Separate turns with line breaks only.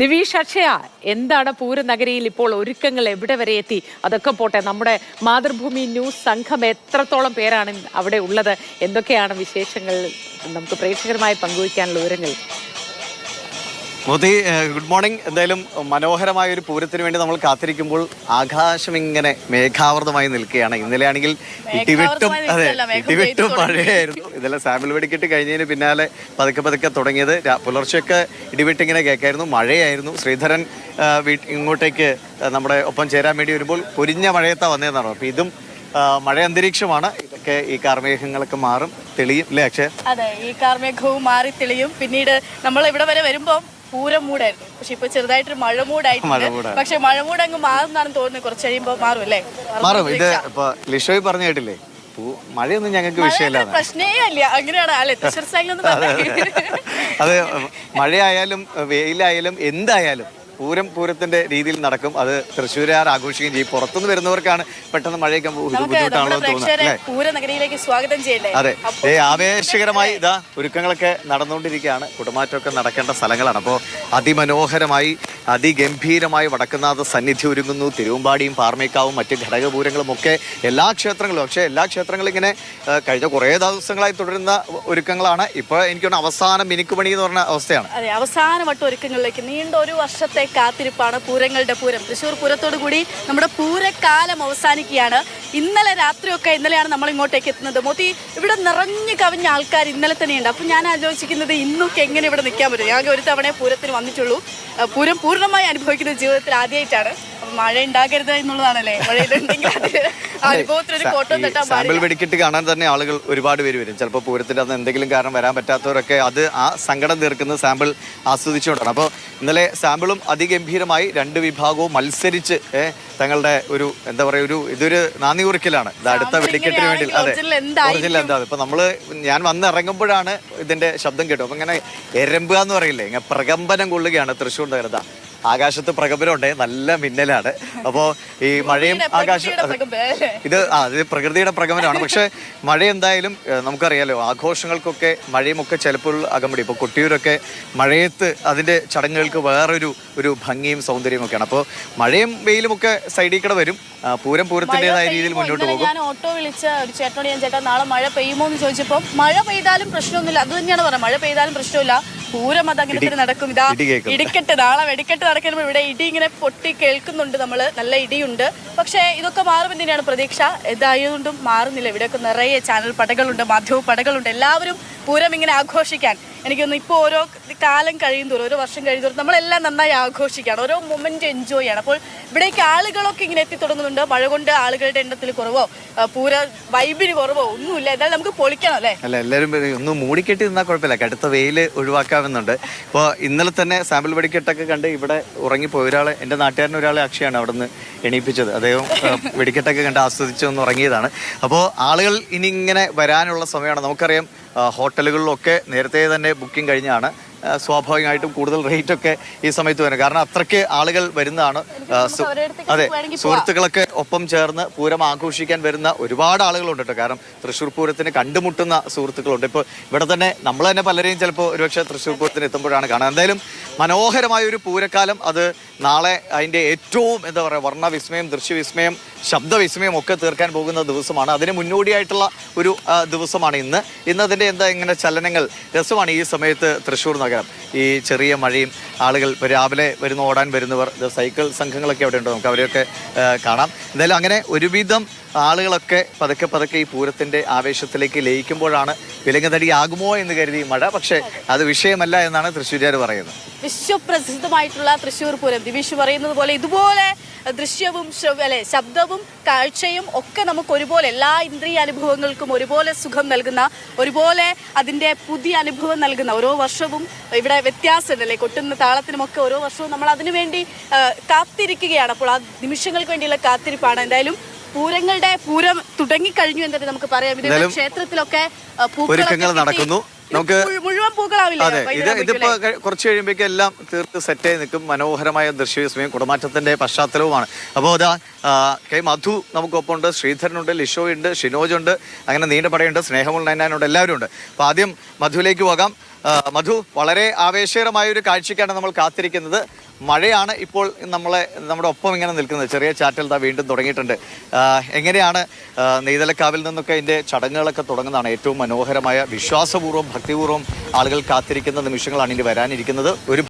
ദിവീഷ് അക്ഷയ എന്താണ് പൂരനഗരിയിൽ ഇപ്പോൾ ഒരുക്കങ്ങൾ എവിടെ വരെ എത്തി? അതൊക്കെ പോട്ടെ നമ്മുടെ മാതൃഭൂമി ന്യൂസ് സംഘം എത്രത്തോളം പേരാണ് അവിടെ ഉള്ളത്? എന്തൊക്കെയാണ് വിശേഷങ്ങൾ? നമുക്ക് പ്രേക്ഷകരുമായി പങ്കുവയ്ക്കാനുള്ള വിവരങ്ങൾ
മോദി ഗുഡ് മോർണിംഗ്. എന്തായാലും മനോഹരമായ ഒരു പൂരത്തിന് വേണ്ടി നമ്മൾ കാത്തിരിക്കുമ്പോൾ ആകാശം ഇങ്ങനെ മേഘാവൃതമായി നിൽക്കുകയാണ്. ഇന്നലെയാണെങ്കിൽ ഇടിവെട്ടും
മേഘാവൃതമായി
അതെ ഇടിവെട്ടും മഴയായിരുന്നു. ഇതെല്ലാം സാമ്പിൾ വെടിക്കിട്ട് കഴിഞ്ഞതിന് പിന്നാലെ പതുക്കെ പതുക്കെ തുടങ്ങിയത്. പുലർച്ചെയൊക്കെ ഇടിവെട്ടിങ്ങനെ കേൾക്കായിരുന്നു. മഴയായിരുന്നു. ശ്രീധരൻ ഇങ്ങോട്ടേക്ക് നമ്മുടെ ഒപ്പം ചേരാൻ വേണ്ടി വരുമ്പോൾ പൊരിഞ്ഞ മഴയത്താ വന്നതെന്നാണ് അപ്പോൾ ഇതും മഴ അന്തരീക്ഷമാണ്. ഇതൊക്കെ ഈ കാർമേഘങ്ങളൊക്കെ മാറും തെളിയും അല്ലേ അക്ഷയ?
അതെ ഈ കാർമേഘവും മാറി തെളിയും. പിന്നീട് നമ്മൾ ഇവിടെ വരെ വരുമ്പോൾ പൂരം മൂടായിരുന്നു. പക്ഷെ ഇപ്പൊ ചെറുതായിട്ടൊരു മഴ മൂടായിട്ടുണ്ട്. പക്ഷെ മഴ മൂട് അങ്ങ് മാറുന്നാണ് തോന്നുന്നത് കുറച്ച് കഴിയുമ്പോ മാറും അല്ലേ?
മാറും. ഇത് ഇപ്പൊ ലിഷോയ് പറഞ്ഞു കേട്ടില്ലേ? മഴയൊന്നും ഞങ്ങൾക്ക് വിഷയമില്ല
പ്രശ്നേ ഇല്ല. അങ്ങനെയാണ്. അല്ലെ തൃശ്ശൂർ സ്റ്റൈലൊന്നും
അത് മഴയായാലും വെയിലായാലും എന്തായാലും പൂരം പൂരത്തിന്റെ രീതിയിൽ നടക്കും. അത് തൃശ്ശൂരാർ ആഘോഷിക്കുകയും ചെയ്യും. പുറത്തുനിന്ന് വരുന്നവർക്കാണ് പെട്ടെന്ന് മഴയൊക്കെ ബുദ്ധിമുട്ടാണല്ലോ തോന്നുന്നത്
സ്വാഗതം ചെയ്യണ്ടേ
അതെ. ഏ ആവേശകരമായി ഇതാ ഒരുക്കങ്ങളൊക്കെ നടന്നുകൊണ്ടിരിക്കുകയാണ്. കുടമാറ്റമൊക്കെ നടക്കേണ്ട സ്ഥലങ്ങളാണ്. അപ്പോൾ അതിമനോഹരമായി അതിഗംഭീരമായി വടക്കുന്നാഥ സന്നിധി ഒരുങ്ങുന്നു. തിരുവമ്പാടിയും പാർമേക്കാവും മറ്റ് ഘടകപൂരങ്ങളും ഒക്കെ എല്ലാ ക്ഷേത്രങ്ങളും പക്ഷേ എല്ലാ ക്ഷേത്രങ്ങളും ഇങ്ങനെ കഴിഞ്ഞ കുറേ ദിവസങ്ങളായി തുടരുന്ന ഒരുക്കങ്ങളാണ്. ഇപ്പോൾ എനിക്കൊന്ന് അവസാന മിനുക്കുപണി എന്ന് പറഞ്ഞ അവസ്ഥയാണ്.
അതെ അവസാന വട്ട ഒരുക്കങ്ങളിലേക്ക് നീണ്ട ഒരു വർഷത്തെ കാത്തിരിപ്പാണ് പൂരങ്ങളുടെ പൂരം. തൃശ്ശൂർ പൂരത്തോടു കൂടി നമ്മുടെ പൂരക്കാലം അവസാനിക്കുകയാണ്. ഇന്നലെ രാത്രിയൊക്കെ ഇന്നലെയാണ് നമ്മൾ ഇങ്ങോട്ടേക്ക് എത്തുന്നത്. മോത്തി ഇവിടെ നിറഞ്ഞു കവിഞ്ഞ ആൾക്കാർ ഇന്നലെ തന്നെയുണ്ട്. അപ്പം ഞാൻ ആലോചിക്കുന്നത് ഇന്നൊക്കെ എങ്ങനെ ഇവിടെ നിൽക്കാൻ പറ്റും? ഞാൻ ഒരു തവണ പൂരത്തിന് വന്നിട്ടുള്ളൂ. പൂരം പൂർണമായി അനുഭവിക്കുന്ന ജീവിതത്തിൽ ആദ്യമായിട്ടാണ്. മഴ ഉണ്ടാകരുത് എന്നുള്ളതാണല്ലേ? മഴ തട്ടാൻ
സാമ്പിൾ വെടിക്കെട്ട് കാണാൻ തന്നെ ആളുകൾ ഒരുപാട് പേര് വരും. ചിലപ്പോൾ പൂരത്തിന്റെ അന്ന് എന്തെങ്കിലും കാരണം വരാൻ പറ്റാത്തവരൊക്കെ അത് ആ സങ്കടം തീർക്കുന്ന സാമ്പിൾ ആസ്വദിച്ചുകൊണ്ടാണ്. അപ്പോൾ ഇന്നലെ സാമ്പിളും അതിഗംഭീരമായി രണ്ട് വിഭാഗവും മത്സരിച്ച് തങ്ങളുടെ ഒരു എന്താ പറയുക ഒരു ഇതൊരു നാന്ദി കുറിക്കലാണ് ഇത് അടുത്ത വെടിക്കെട്ടിന് വേണ്ടി അതെ. ഒറിജിനൽ എന്താ? ഇപ്പൊ നമ്മൾ ഞാൻ വന്ന് ഇറങ്ങുമ്പോഴാണ് ഇതിന്റെ ശബ്ദം കേട്ടു അപ്പൊ ഇങ്ങനെ എരമ്പുക എന്ന് പറയില്ലേ? ഇങ്ങനെ പ്രകമ്പനം കൊള്ളുകയാണ് തൃശ്ശൂർ നഗരത ആകാശത്ത് പ്രകമ്പനമുണ്ട് നല്ല മിന്നലാണ്. അപ്പോ ഈ മഴയും ആകാശം ഇത് ആ ഇത് പ്രകൃതിയുടെ പ്രകമനമാണ് പക്ഷെ മഴ എന്തായാലും നമുക്കറിയാലോ ആഘോഷങ്ങൾക്കൊക്കെ മഴയും ഒക്കെ ചിലപ്പോൾ അകമ്പടി ഇപ്പോൾ കൊട്ടിയൂരൊക്കെ മഴയത്ത് അതിന്റെ ചടങ്ങുകൾക്ക് വേറൊരു ഒരു ഭംഗിയും സൗന്ദര്യവും ഒക്കെയാണ് അപ്പോൾ മഴയും വെയിലും ഒക്കെ സൈഡിൽ കൂടെ വരും. പൂരം പൂരത്തിന്റെതായ രീതിയിൽ മുന്നോട്ട് പോകും.
ഞാൻ ഓട്ടോ വിളിച്ച ഒരു ചേട്ടനോട് ഞാൻ ചേട്ടാ നാളെ മഴ പെയ്യുമോ? എന്ന് ചോദിച്ചപ്പോൾ മഴ പെയ്താലും പ്രശ്നമൊന്നുമില്ല. അത് തന്നെയാണ് പറഞ്ഞത്. മഴ പെയ്താലും പ്രശ്നമില്ല. പൂരം അങ്ങനെ തന്നെ നടക്കും. ഇതാ
ഇടി
ഇടിക്കെട്ട് നാളെ വെടിക്കെട്ട് നടക്കുമ്പോൾ ഇവിടെ ഇടി ഇങ്ങനെ പൊട്ടി കേൾക്കുന്നുണ്ട് നമ്മൾ നല്ല ഇടിയുണ്ട്. പക്ഷേ ഇതൊക്കെ മാറുമെന്ന് തന്നെയാണ് പ്രതീക്ഷ. ഇതായതുകൊണ്ടും മാറുന്നില്ല. ഇവിടെയൊക്കെ നിറയെ ചാനൽ പടകളുണ്ട് മാധ്യമ പടകളുണ്ട്. എല്ലാവരും പൂരം ഇങ്ങനെ ആഘോഷിക്കാൻ. എനിക്കൊന്ന് ഇപ്പോൾ ഓരോ കാലം കഴിയും തോറും ഓരോ വർഷം കഴിയും തോറും നമ്മളെല്ലാം നന്നായി ആഘോഷിക്കുകയാണ്. ഓരോ മൊമെന്റ് എൻജോയ് ചെയ്യണം. അപ്പോൾ ഇവിടേക്ക് ആളുകളൊക്കെ ഇങ്ങനെ എത്തിത്തുടങ്ങുന്നുണ്ട് മഴ കൊണ്ട് ആളുകളുടെ എണ്ണത്തിൽ കുറവോ പൂര വൈബിന് കുറവോ ഒന്നുമില്ല. എന്തായാലും നമുക്ക് പൊളിക്കണം അല്ലേ?
അല്ല എല്ലാവരും ഒന്ന് മൂടിക്കെട്ടി നിന്നാൽ കുഴപ്പമില്ല. കടുത്ത വെയിൽ ഒഴിവാക്കാമെന്നുണ്ട് ഇപ്പോൾ ഇന്നലെ തന്നെ സാമ്പിൾ വെടിക്കെട്ടൊക്കെ കണ്ട് ഇവിടെ ഉറങ്ങിപ്പോയി. ഒരാളെ എന്റെ നാട്ടുകാരൻ ഒരാളെ അക്ഷയാണ് അവിടെ നിന്ന് എണീപ്പിച്ചത്. അദ്ദേഹം വെടിക്കെട്ടൊക്കെ കണ്ട് ആസ്വദിച്ച് ഒന്ന് ഉറങ്ങിയതാണ്. അപ്പോൾ ആളുകൾ ഇനി ഇങ്ങനെ വരാനുള്ള സമയമാണ്. നമുക്കറിയാം ഹോട്ടലുകളിലൊക്കെ നേരത്തെ തന്നെ ബുക്കിംഗ് കഴിഞ്ഞാണ്. സ്വാഭാവികമായിട്ടും കൂടുതൽ റേറ്റ് ഒക്കെ ഈ സമയത്ത് വരും. കാരണം അത്രയ്ക്ക് ആളുകൾ വരുന്നതാണ്. അതെ സുഹൃത്തുക്കളൊക്കെ ഒപ്പം ചേർന്ന് പൂരം ആഘോഷിക്കാൻ വരുന്ന ഒരുപാട് ആളുകളുണ്ട് കേട്ടോ. കാരണം തൃശ്ശൂർ പൂരത്തിന് കണ്ടുമുട്ടുന്ന സുഹൃത്തുക്കളുണ്ട്. ഇപ്പോൾ ഇവിടെ തന്നെ നമ്മൾ തന്നെ പലരെയും ചിലപ്പോൾ ഒരുപക്ഷെ തൃശ്ശൂർ പൂരത്തിന് എത്തുമ്പോഴാണ് കാണുക. എന്തായാലും മനോഹരമായ ഒരു പൂരക്കാലം. അത് നാളെ അതിന്റെ ഏറ്റവും എന്താ പറയുക വർണവിസ്മയം ദൃശ്യവിസ്മയം ശബ്ദവിസ്മയം ഒക്കെ തീർക്കാൻ പോകുന്ന ദിവസമാണ്. അതിന് മുന്നോടിയായിട്ടുള്ള ഒരു ദിവസമാണ് ഇന്ന്. ഇന്ന് അതിന്റെ എന്താ ഇങ്ങനെ ചലനങ്ങൾ? രസമാണ് ഈ സമയത്ത് തൃശ്ശൂർ നഗരം. ഈ ചെറിയ മഴയും ആളുകൾ രാവിലെ വരുന്ന ഓടാൻ വരുന്നവർ സൈക്കിൾ സംഘങ്ങളൊക്കെ അവിടെ ഉണ്ട്? നമുക്ക് അവരെയൊക്കെ കാണാം. എന്തായാലും അങ്ങനെ ഒരുവിധം ആളുകളൊക്കെ പതുക്കെ പതുക്കെ ഈ പൂരത്തിന്റെ ആവേശത്തിലേക്ക് ലയിക്കുമ്പോഴാണ് വിലങ്ങതടിയാകുമോ എന്ന് കരുതി മഴ. പക്ഷേ അത് വിഷയമല്ല എന്നാണ് തൃശ്ശൂരുകാർ പറയുന്നത്.
വിശ്വപ്രസിദ്ധമായിട്ടുള്ള തൃശ്ശൂർ പൂരം. ദിവിഷ് പറയുന്നത് പോലെ ഇതുപോലെ ദൃശ്യവും അല്ലെ ശബ്ദവും കാഴ്ചയും ഒക്കെ നമുക്ക് ഒരുപോലെ എല്ലാ ഇന്ദ്രിയ അനുഭവങ്ങൾക്കും ഒരുപോലെ സുഖം നൽകുന്ന ഒരുപോലെ അതിന്റെ പുതിയ അനുഭവം നൽകുന്ന ഓരോ വർഷവും ഇവിടെ വ്യത്യാസമുണ്ട് അല്ലേ? കൊട്ടുന്ന താളത്തിനുമൊക്കെ ഓരോ വർഷവും നമ്മൾ അതിനുവേണ്ടി വേണ്ടി കാത്തിരിക്കുകയാണ്. അപ്പോൾ ആ നിമിഷങ്ങൾക്ക് വേണ്ടിയുള്ള കാത്തിരിപ്പാണ്. എന്തായാലും പൂരങ്ങളുടെ പൂരം തുടങ്ങിക്കഴിഞ്ഞു എന്ന് നമുക്ക് പറയാം. ഇത് ക്ഷേത്രത്തിലൊക്കെ പൂക്കളൊക്കെ
നടക്കുന്നു. നമുക്ക്
മുഴുവൻ പൂക്കളാവില്ലേ?
അതെ ഇത് ഇതിപ്പോ കുറച്ച് കഴിയുമ്പോഴേക്കും എല്ലാം തീർത്ത് സെറ്റായി നിൽക്കും. മനോഹരമായ ദൃശ്യവിസ്മയം കുടമാറ്റത്തിന്റെ പശ്ചാത്തലവുമാണ്. അപ്പോൾ അതാ കെ മധു നമുക്കൊപ്പമുണ്ട് ശ്രീധരനുണ്ട് ലിഷോയുണ്ട് ഷിനോജുണ്ട് അങ്ങനെ നീണ്ട പടയുണ്ട് സ്നേഹമുള്ള നയനാനുണ്ട് എല്ലാവരും ഉണ്ട് അപ്പോൾ ആദ്യം മധുവിലേക്ക് പോകാം. മധു വളരെ ആവേശകരമായ ഒരു കാഴ്ചയ്ക്കാണ് നമ്മൾ കാത്തിരിക്കുന്നത്. മഴയാണ് ഇപ്പോൾ നമ്മളെ നമ്മുടെ ഒപ്പം ഇങ്ങനെ നിൽക്കുന്നത്. ചെറിയ ചാറ്റൽ താ വീണ്ടും തുടങ്ങിയിട്ടുണ്ട്. എങ്ങനെയാണ് നെയ്തലക്കാവിൽ നിന്നൊക്കെ ഇതിന്റെ ചടങ്ങുകളൊക്കെ തുടങ്ങുന്നതാണ് ഏറ്റവും മനോഹരമായ വിശ്വാസപൂർവം ഭക്തിപൂർവം ആളുകൾ കാത്തിരിക്കുന്ന നിമിഷങ്ങളാണ് ഇനി വരാനിരിക്കുന്നത്. ഒരു